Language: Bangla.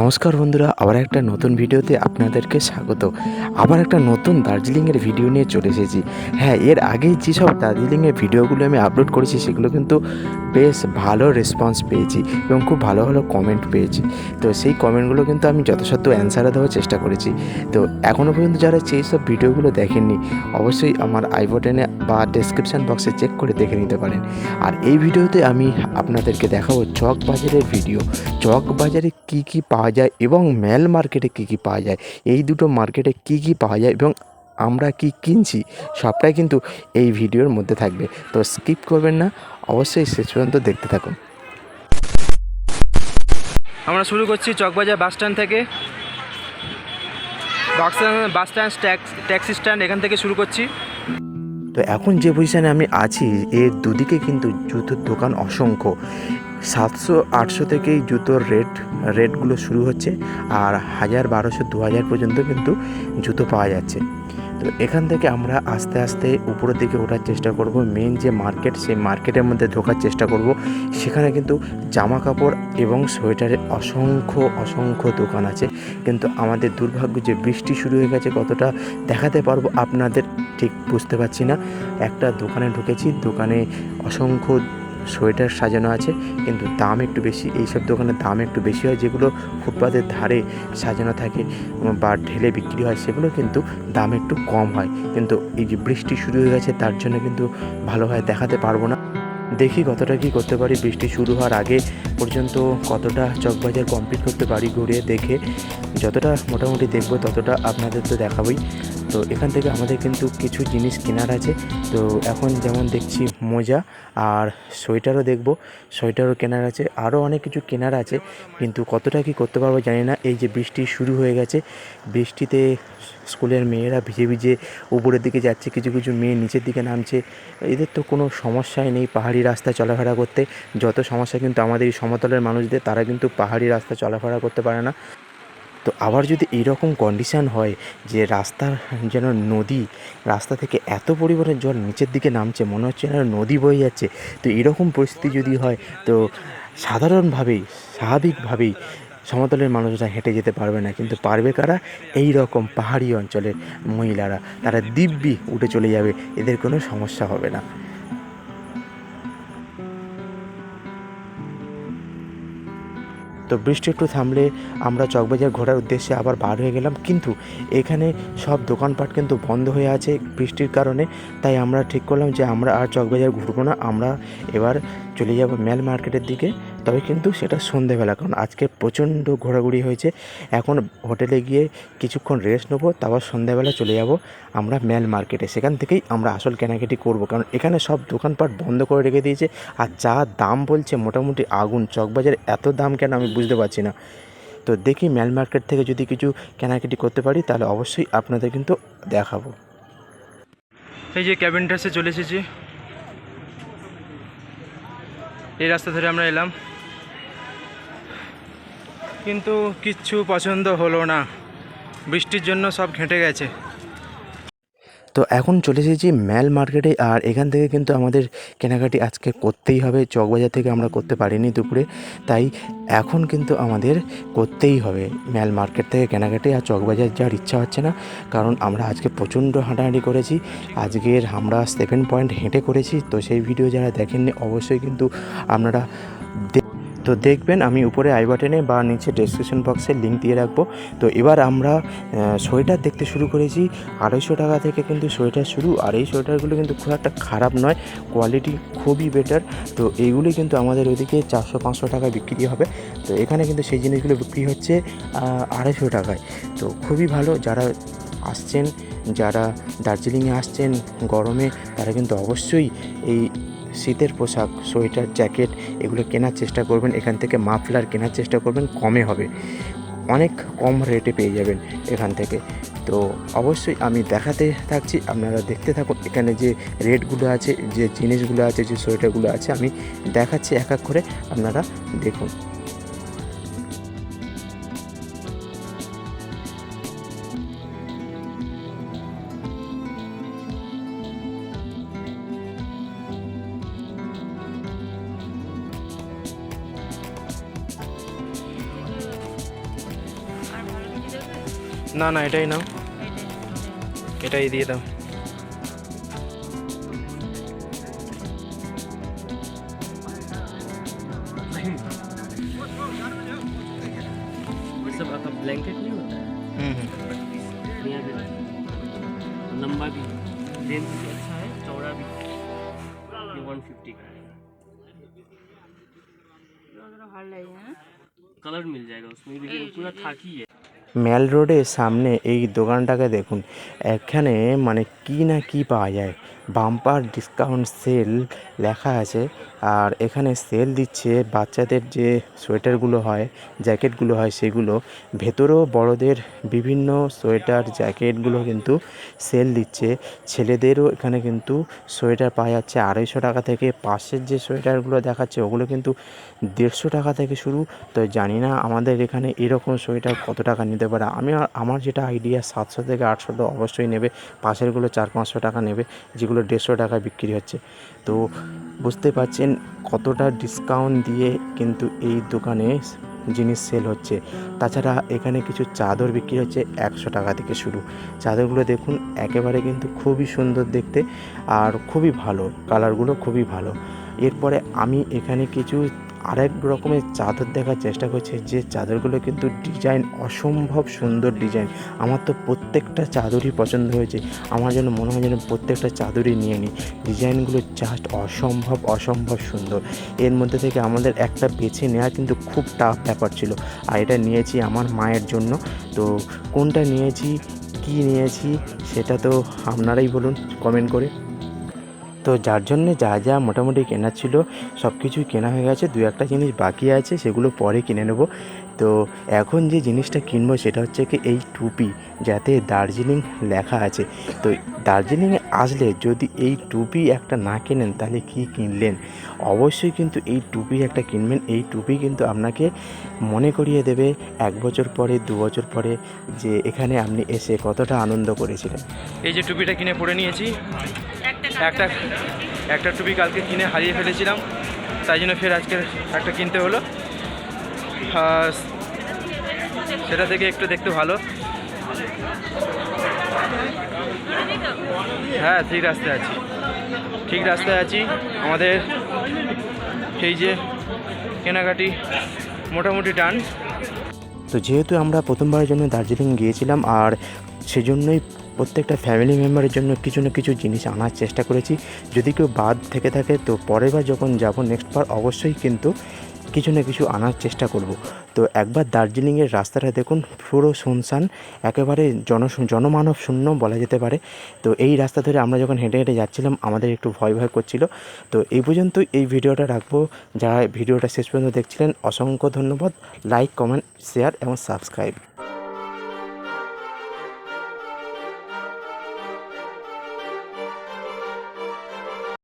নমস্কার বন্ধুরা, আবার একটা নতুন ভিডিওতে আপনাদেরকে স্বাগত। আবার একটা নতুন দার্জিলিংয়ের ভিডিও নিয়ে চলে এসেছি। হ্যাঁ এর আগেই যেসব দার্জিলিংয়ের ভিডিওগুলো আমি আপলোড করেছি, সেগুলো কিন্তু বেশ ভালো রেসপন্স পেয়েছি এবং খুব ভালো ভালো কমেন্ট পেয়েছি। তো সেই কমেন্টগুলো কিন্তু আমি যথাসাধ্য অ্যান্সারে দেওয়ার চেষ্টা করেছি। তো এখনও পর্যন্ত যারা সেই সব ভিডিওগুলো দেখেননি, অবশ্যই আমার আই বটনে বা ডেসক্রিপশান বক্সে চেক করে দেখে নিতে পারেন। আর এই ভিডিওতে আমি আপনাদেরকে দেখাবো চক বাজারের ভিডিও চক বাজারে কী কী পাওয়া যায় এবং ম্যাল মার্কেটে কী কী পাওয়া যায়? এই দুটো মার্কেটে কী কী পাওয়া যায় এবং আমরা কি কিনছি? সবটাই কিন্তু এই ভিডিওর মধ্যে থাকবে। তো স্কিপ করবেন না অবশ্যই শেষ পর্যন্ত দেখতে থাকুন। আমরা শুরু করছি চকবাজার বাস স্ট্যান্ড থেকে। Bus stand bus stand taxi stand এখান থেকে শুরু করছি। তো এখন যে পজিশানে আমি আছি এর দুদিকে কিন্তু জুতোর দোকান অসংখ্য। সাতশো আটশো থেকেই জুতোর রেট, রেটগুলো শুরু হচ্ছে আর হাজার বারোশো, দু হাজার পর্যন্ত কিন্তু জুতো পাওয়া যাচ্ছে। তো এখান থেকে আমরা আস্তে আস্তে উপরের দিকে ওঠার চেষ্টা করব মেন যে মার্কেট সেই মার্কেটের মধ্যে ঢোকার চেষ্টা করব। সেখানে কিন্তু জামা কাপড় এবং সোয়েটারের অসংখ্য অসংখ্য দোকান আছে। কিন্তু আমাদের দুর্ভাগ্য যে বৃষ্টি শুরু হয়ে গেছে, কতটা দেখাতে পারব আপনাদের ঠিক বুঝতে পারছি না। একটা দোকানে ঢুকেছি, দোকানে অসংখ্য সোয়েটার সাজানো আছে, কিন্তু দাম একটু বেশি। এইসব দোকানের দাম একটু বেশি হয়, যেগুলো ফুটপাতের ধারে সাজানো থাকে বা ঢেলে বিক্রি হয়, সেগুলো কিন্তু দাম একটু কম হয়। কিন্তু এই যে বৃষ্টি শুরু হয়ে গেছে, তার জন্য কিন্তু ভালোভাবে দেখাতে পারব না। দেখি কতটা কি করতে পারি। বৃষ্টি শুরু হওয়ার আগে পর্যন্ত কতটা চকবাজার কমপ্লিট করতে পারি ঘুরে দেখে যতটা মোটামুটি দেখব, ততটা আপনাদের তো দেখাবই। তো এখান থেকে আমাদের কিন্তু কিছু জিনিস কেনার আছে। তো এখন যেমন দেখছি মোজা আর সোয়েটারও দেখব, সোয়েটারও কেনার আছে। আরও অনেক কিছু কেনার আছে, কিন্তু কতটা কি করতে পারব জানি না। এই যে বৃষ্টি শুরু হয়ে গেছে, বৃষ্টিতে স্কুলের মেয়েরা ভিজে ভিজে উপরের দিকে যাচ্ছে, কিছু কিছু মেয়ে নিচের দিকে নামছে। এদের তো কোনো সমস্যাই নেই পাহাড়ি রাস্তা চলাফেরা করতে। যত সমস্যা কিন্তু আমাদের এই সমতলের মানুষদের, তারা কিন্তু পাহাড়ি রাস্তা চলাফেরা করতে পারে না। তো আবার যদি এরকম কন্ডিশান হয় যে রাস্তার যেন নদী, রাস্তা থেকে এত পরিমাণে জল নিচের দিকে নামছে, মনে হচ্ছে যেন নদী বয়ে যাচ্ছে, তো এরকম পরিস্থিতি যদি হয়, তো সাধারণভাবেই, স্বাভাবিকভাবেই সমতলের মানুষরা হেঁটে যেতে পারবে না। কিন্তু পারবে কারা? এই রকম পাহাড়ি অঞ্চলের মহিলারা। তারা দিব্যি উঠে চলে যাবে, এদের কোনো সমস্যা হবে না। তো বৃষ্টি একটু থামলে আমরা চকবাজার ঘোরার উদ্দেশ্যে আবার বার হয়ে গেলাম। কিন্তু এখানে সব দোকানপাট কিন্তু বন্ধ হয়ে আছে বৃষ্টির কারণে। তাই আমরা ঠিক করলাম যে আমরা আর চকবাজার ঘুরবো না। আমরা এবার চলে যাব ম্যাল মার্কেটের দিকে। তবে কিন্তু সেটা সন্ধেবেলা, কারণ আজকে প্রচণ্ড ঘোরাঘুরি হয়েছে। এখন হোটেলে গিয়ে কিছুক্ষণ রেস্ট নেব, তারপর সন্ধ্যাবেলা চলে যাব আমরা ম্যাল মার্কেটে। সেখান থেকেই আমরা আসল কেনাকাটি করব, কারণ এখানে সব দোকানপাট বন্ধ করে রেখে দিয়েছে। আর যা দাম বলছে মোটামুটি আগুন, চকবাজারে এত দাম কেন আমি বুঝতে পারছি না। তো দেখি ম্যাল মার্কেট থেকে যদি কিছু কেনাকাটি করতে পারি, তাহলে অবশ্যই আপনাদের কিন্তু দেখাবো। এই যে ক্যাবিন ড্রেসে চলে এসেছি। এই রাস্তা ধরে আমরা এলাম। কিন্তু কিচ্ছু পছন্দ হলো না। বৃষ্টির জন্য সব ঘেঁটে গেছে। তো এখন চলে এসেছি ম্যাল মার্কেটে, আর এখান থেকে কিন্তু আমাদের কেনাকাটি আজকে করতেই হবে। চকবাজার থেকে আমরা করতে পারিনি দুপুরে, তাই এখন কিন্তু আমাদের করতেই হবে। ম্যাল মার্কেট থেকে কেনাকাটি আর চকবাজার যাওয়ার ইচ্ছা হচ্ছে না, কারণ আমরা আজকে প্রচণ্ড হাঁটাহাঁটি করেছি। আজকের আমরা সেভেন পয়েন্ট হেঁটে করেছি, তো সেই ভিডিও যারা দেখেননি, অবশ্যই কিন্তু আপনারা তো দেখবেন আমি উপরে আই বাটনে বা নিচে ডেসক্রিপশন বক্সে লিঙ্ক দিয়ে রাখব। তো এবার আমরা সোয়েটার দেখতে শুরু করেছি। আড়াইশো টাকা থেকে কিন্তু সোয়েটার শুরু। আর এই সোয়েটারগুলো কিন্তু খুব একটা খারাপ নয় কোয়ালিটি খুবই বেটার তো এইগুলি কিন্তু আমাদের ওইদিকে চারশো, পাঁচশো টাকায় বিক্রি হবে। তো এখানে কিন্তু সেই জিনিসগুলো বিক্রি হচ্ছে আড়াইশো টাকায়। তো খুবই ভালো যারা আসছেন, যারা দার্জিলিংয়ে আসছেন গরমে, তারা কিন্তু অবশ্যই এই শীতের পোশাক, সোয়েটার, জ্যাকেট এগুলো কেনার চেষ্টা করবেন। এখান থেকে মাফলার কেনার চেষ্টা করবেন, কমে হবে। অনেক কম রেটে পেয়ে যাবেন এখান থেকে। তো অবশ্যই আমি দেখাতে থাকছি, আপনারা দেখতে থাকুন। এখানে যে রেটগুলো আছে, যে জিনিসগুলো আছে, যে সোয়েটারগুলো আছে, আমি দেখাচ্ছি এক এক করে, আপনারা দেখুন। না না এটাই নাও এটাই দিয়ে দাও ये सब आपका ब्लैंकेट नहीं होता है হুম হুম यहाँ पे लंबा भी लेंथ भी अच्छा है चौड़ा भी ये वन फिफ्टी का है कलर मिल जाएगा उसमें भी लेकिन पूरा थाकी है ম্যাল রোডের সামনে এই দোকানটাকে দেখুন। এখানে মানে কি না কি পাওয়া যায়। বাম্পার ডিসকাউন্ট সেল লেখা আছে। আর এখানে সেল দিচ্ছে বাচ্চাদের যে সোয়েটারগুলো হয়, জ্যাকেটগুলো হয় সেগুলো। ভেতরেও বড়দের বিভিন্ন সোয়েটার, জ্যাকেটগুলো কিন্তু সেল দিচ্ছে। ছেলেদেরও এখানে কিন্তু সোয়েটার পাওয়া যাচ্ছে। আড়াইশো টাকা থেকে পাশের যে সোয়েটারগুলো দেখাচ্ছে, ওগুলো কিন্তু দেড়শো টাকা থেকে শুরু। তো জানি না আমাদের এখানে এরকম সোয়েটার কত টাকা নিতে পারে। আমি আমার যেটা আইডিয়া সাতশো থেকে আটশো তো অবশ্যই নেবে। পাশেরগুলো চার পাঁচশো টাকা নেবে, যেগুলো দেড়শো টাকায় বিক্রি হচ্ছে। তো বুঝতে পারছেন কতটা ডিসকাউন্ট দিয়ে কিন্তু এই দোকানে জিনিস সেল হচ্ছে। তাছাড়া এখানে কিছু চাদর বিক্রি হচ্ছে একশো টাকা থেকে শুরু। চাদরগুলো দেখুন, একেবারে কিন্তু খুবই সুন্দর দেখতে আর খুবই ভালো কালারগুলো খুবই ভালো। এরপরে আমি এখানে কিছু আরেক রকমের চাদর দেখার চেষ্টা করছে, যে চাদরগুলো কিন্তু ডিজাইন অসম্ভব সুন্দর ডিজাইন। আমার তো প্রত্যেকটা চাদরই পছন্দ হয়েছে। আমার যেন মনে হয় যেন প্রত্যেকটা চাদরই নিয়ে নিই। ডিজাইনগুলো জাস্ট অসম্ভব অসম্ভব সুন্দর। এর মধ্যে থেকে আমাদের একটা বেছে নেওয়া কিন্তু খুব টাফ ব্যাপার ছিল। আর এটা নিয়েছি আমার মায়ের জন্য। তো কোনটা নিয়েছি, কি নিয়েছি, সেটা তো আপনারাই বলুন কমেন্ট করে। তো যার জন্যে যা যা মোটামুটি কেনার ছিল, সব কিছুই কেনা হয়ে গেছে। দু একটা জিনিস বাকি আছে, সেগুলো পরে কিনে নেব। তো এখন যে জিনিসটা কিনবো, সেটা হচ্ছে কি এই টুপি, যাতে দার্জিলিং লেখা আছে। তো দার্জিলিংয়ে আসলে যদি এই টুপি একটা না কেনেন, তাহলে কি কিনলেন? অবশ্যই কিন্তু এই টুপি একটা কিনবেন। এই টুপি কিন্তু আপনাকে মনে করিয়ে দেবে এক বছর পরে, দু বছর পরে, যে এখানে আপনি এসে কতটা আনন্দ করেছিলেন। এই যে টুপিটা কিনে পরে নিয়েছি। একটা একটা টুপি কালকে কিনে হারিয়ে ফেলেছিলাম, তাই জন্য ফের আজকে একটা কিনতে হলো। সেটা থেকে একটু দেখতে ভালো। হ্যাঁ ঠিক রাস্তায় আছি। ঠিক রাস্তায় আছি। আমাদের এই যে কেনাকাটি মোটামুটি টান তো যেহেতু আমরা প্রথমবারের জন্য দার্জিলিং গিয়েছিলাম, আর সেজন্যই প্রত্যেকটা ফ্যামিলি মেম্বারের জন্য কিছু না কিছু জিনিস আনার চেষ্টা করেছি। যদি কেউ বাদ থেকে থাকে, তো পরের বার যখন যাব নেক্সট বার, অবশ্যই কিন্তু কিছু না কিছু আনার চেষ্টা করব। তো একবার দার্জিলিংয়ের রাস্তাটা দেখুন, পুরো শুনশান, একেবারে জন জনমানব শূন্য বলা যেতে পারে। তো এই রাস্তা ধরে আমরা যখন হেঁটে হেঁটে যাচ্ছিলাম, আমাদের একটু ভয় ভয় করছিল। তো এই পর্যন্ত এই ভিডিওটা রাখব। যারা ভিডিওটা শেষ পর্যন্ত দেখছিলেন, অসংখ্য ধন্যবাদ। লাইক কমেন্ট শেয়ার এবং সাবস্ক্রাইব